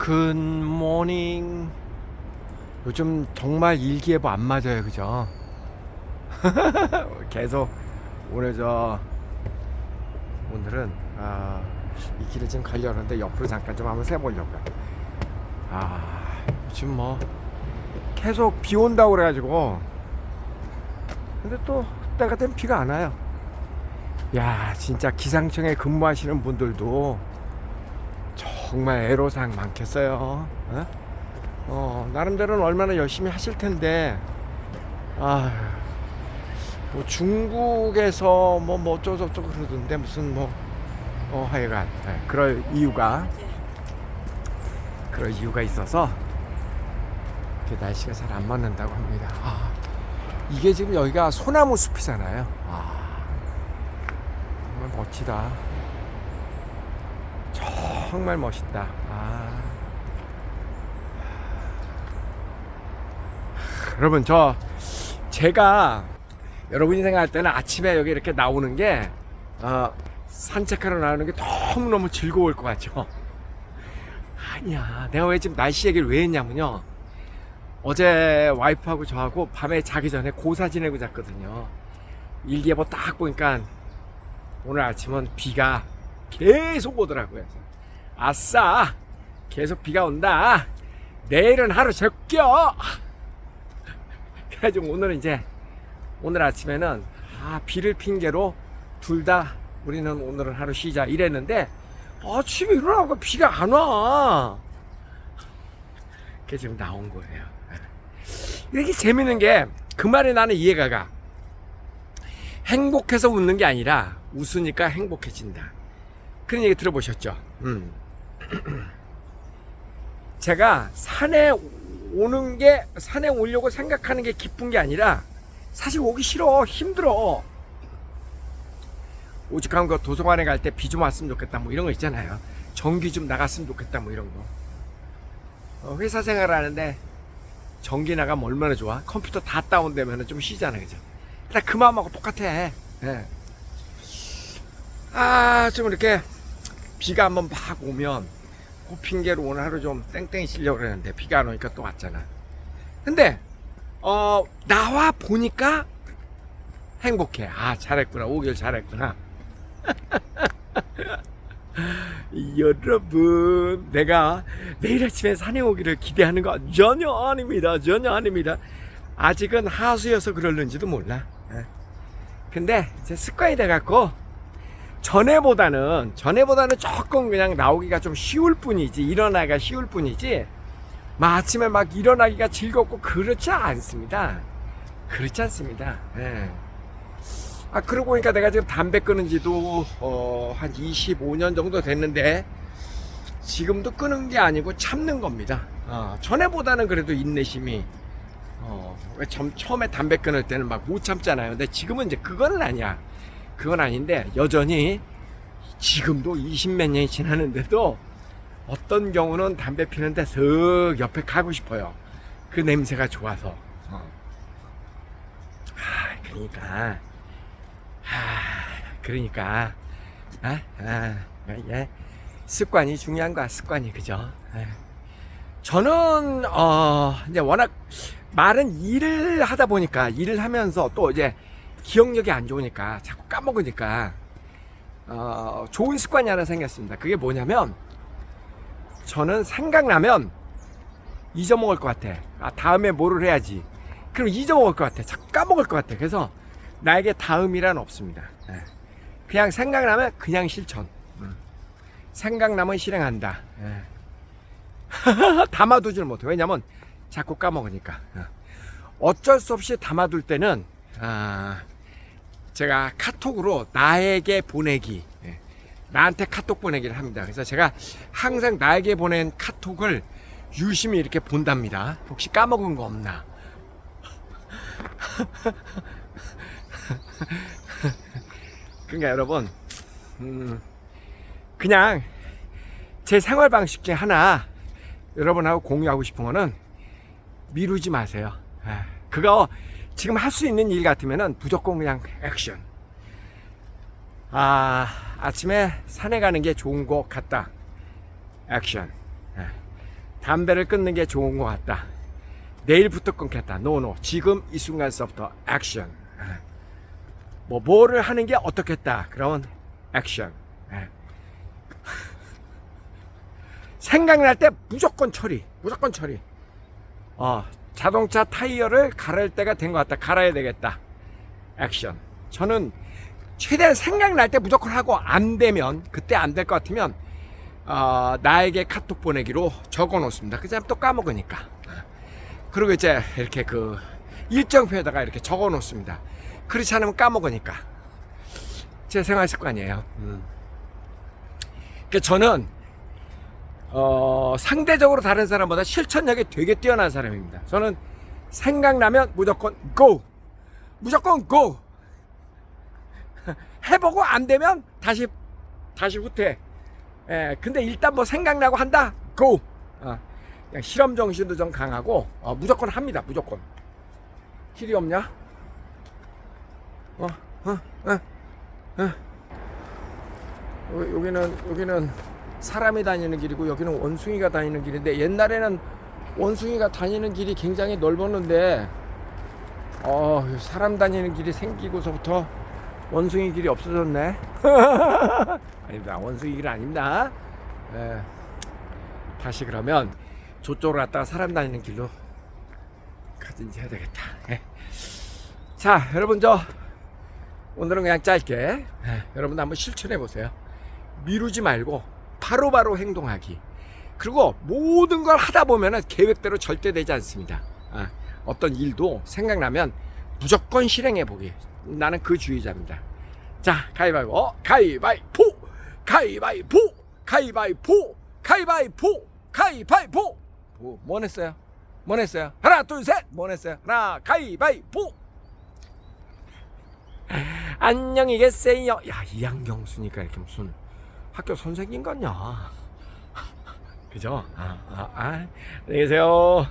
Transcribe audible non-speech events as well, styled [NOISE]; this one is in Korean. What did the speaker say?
굿모닝 요즘 정말 일기예보 안 맞아요 그죠? [LAUGHS] 계속 오늘 저 오늘은 아, 이 길을 지금 가려고 하는데 옆으로 잠깐 좀 한번 세보려고요. 아 요즘 뭐 계속 비 온다고 그래가지고. 근데 또 때가 되면 비가 안 와요. 야 진짜 기상청에 근무하시는 분들도 정말 애로사항 많겠어요. 어? 어, 나름대로는 얼마나 열심히 하실 텐데, 아, 뭐 중국에서 뭐, 뭐 어쩌고저쩌고 그러던데, 무슨 뭐, 어, 하여간, 네, 그럴 이유가, 그럴 이유가 있어서, 날씨가 잘 안 맞는다고 합니다. 아, 이게 지금 여기가 소나무 숲이잖아요. 아, 정말 멋지다. 정말 멋있다. 아. 여러분 저 제가 여러분이 생각할 때는 아침에 여기 이렇게 나오는 게 어, 산책하러 나오는 게 너무 너무 즐거울 것 같죠. 아니야. 내가 왜 지금 날씨 얘기를 왜 했냐면요. 어제 와이프하고 저하고 밤에 자기 전에 고사 지내고 잤거든요. 일기예보 딱 보니까 오늘 아침은 비가 계속 오더라고요. 아싸! 계속 비가 온다! 내일은 하루 적겨! [LAUGHS] 그래가지고 오늘은 이제, 오늘 아침에는, 아, 비를 핑계로 둘 다 우리는 오늘은 하루 쉬자 이랬는데, 아침에 일어나고 비가 안 와! 그게 지금 나온 거예요. 이렇게 재밌는 게, 그 말에 나는 이해가 가. 행복해서 웃는 게 아니라, 웃으니까 행복해진다. 그런 얘기 들어보셨죠? 음. [CLEARS THROAT] 제가 산에 오는 게 산에 오려고 생각하는 게 기쁜 게 아니라 사실 오기 싫어 힘들어. 오죽하면 그 도서관에 갈 때 비 좀 왔으면 좋겠다 뭐 이런 거 있잖아요. 전기 좀 나갔으면 좋겠다 뭐 이런 거. 어, 회사 생활하는데 전기 나가면 얼마나 좋아? 컴퓨터 다 다운되면 좀 쉬잖아 그죠? 다그 마음하고 똑같아. 예. 아좀 이렇게 비가 한번 막 오면 그 핑계로 오늘 하루 좀 땡땡이 쉬려고 그랬는데 비가 안 오니까 또 왔잖아. 근데 어 나와 보니까 행복해. 아 잘했구나. 오길 잘했구나. [LAUGHS] 여러분 내가 내일 아침에 산에 오기를 기대하는 거 전혀 아닙니다. 전혀 아닙니다. 아직은 하수여서 그럴는지도 몰라. 예. 근데 이제 습관이 돼갖고 전에보다는 전에보다는 조금 그냥 나오기가 좀 쉬울 뿐이지 일어나기가 쉬울 뿐이지 막 아침에 막 일어나기가 즐겁고 그렇지 않습니다. 그렇지 않습니다. 예. 아 그러고 보니까 내가 지금 담배 끊은 지도 어, 한 25년 정도 됐는데 지금도 끊은 게 아니고 참는 겁니다. 어, 전에보다는 그래도 인내심이 어, 왜 처음, 처음에 담배 끊을 때는 막 못 참잖아요. 근데 지금은 이제 그거는 아니야. 그건 아닌데 여전히 지금도 20몇 년이 지났는데도 어떤 경우는 담배 피는데 슥 옆에 가고 싶어요. 그 냄새가 좋아서. 어. 아, 그러니까. 아, 그러니까. 아, 아, 예. 습관이 중요한 거야, 습관이. 그죠? 예. 저는, 어, 이제 워낙 말은 일을 하다 보니까, 일을 하면서 또 이제 기억력이 안 좋으니까 자꾸 까먹으니까 어, 좋은 습관이 하나 생겼습니다. 그게 뭐냐면 저는 생각나면 잊어먹을 것 같아. 아, 다음에 뭐를 해야지. 그럼 잊어먹을 것 같아. 자꾸 까먹을 것 같아. 그래서 나에게 다음이란 없습니다. 예. 그냥 생각나면 그냥 실천. 음. 생각나면 실행한다. 예. [LAUGHS] 담아두질 못해. 왜냐면 자꾸 까먹으니까. 어. 어쩔 수 없이 담아둘 때는 아, 제가 카톡으로 나에게 보내기, 예, 나한테 카톡 보내기를 합니다. 그래서 제가 항상 나에게 보낸 카톡을 유심히 이렇게 본답니다. 혹시 까먹은 거 없나? [LAUGHS] 그러니까 여러분, 음, 그냥 제 생활 방식 중에 하나 여러분하고 공유하고 싶은 거는 미루지 마세요. 예, 그거 지금 할 수 있는 일 같으면은 무조건 그냥 액션. 아, 아침에 산에 가는 게 좋은 것 같다. 액션. 예. 담배를 끊는 게 좋은 것 같다. 내일부터 끊겠다. 노노. 지금 이 순간서부터 액션. 예. 뭐 뭐를 하는 게 어떻겠다. 그러면 액션. 예. [LAUGHS] 생각날 때 무조건 처리. 무조건 처리. 어, 자동차 타이어를 갈을 때가 된 것 같다. 갈아야 되겠다. 액션. 저는 최대한 생각날 때 무조건 하고 안 되면 그때 안 될 것 같으면 어, 나에게 카톡 보내기로 적어 놓습니다. 그 사람 또 까먹으니까. 그리고 이제 이렇게 그 일정표에다가 이렇게 적어 놓습니다. 그렇지 않으면 까먹으니까. 제 생활 습관이에요. 음. 그러니까 저는 어, 상대적으로 다른 사람보다 실천력이 되게 뛰어난 사람입니다. 저는 생각나면 무조건 go! 무조건 go! [LAUGHS] 해보고 안 되면 다시, 다시 후퇴. 예, 근데 일단 뭐 생각나고 한다? go! 어, 실험 정신도 좀 강하고, 어, 무조건 합니다, 무조건. 길이 없냐? 어, 어, 어, 어. 여- 여기는, 여기는 사람이 다니는 길이고 여기는 원숭이가 다니는 길인데 옛날에는 원숭이가 다니는 길이 굉장히 넓었는데 어 사람 다니는 길이 생기고서부터 원숭이 길이 없어졌네. [LAUGHS] 아닙니다. 원숭이 길 아닙니다. 예. 다시 그러면 저쪽으로 갔다가 사람 다니는 길로 가든지 해야 되겠다. 예. 자 여러분 저 오늘은 그냥 짧게 예, 여러분 한번 실천해 보세요. 미루지 말고 바로 바로 행동하기. 그리고 모든 걸 하다 보면은 계획대로 절대 되지 않습니다. 아, 어떤 일도 생각나면 무조건 실행해 보기. 나는 그 주의자입니다. 자, 가위바위보, 어, 가위바위보, 가위바위보, 가위바위보, 가위바위보, 가위바위보. 뭐, 뭐 냈어요? 뭐 냈어요? 하나, 둘, 셋! 뭐 냈어요? 하나, 가위바위보! 안녕히 계세요. 야, 이한경 쓰니까 이렇게 무슨 학교 선생님 같냐? [LAUGHS] 그죠? 아, 아, 아. 안녕히 계세요.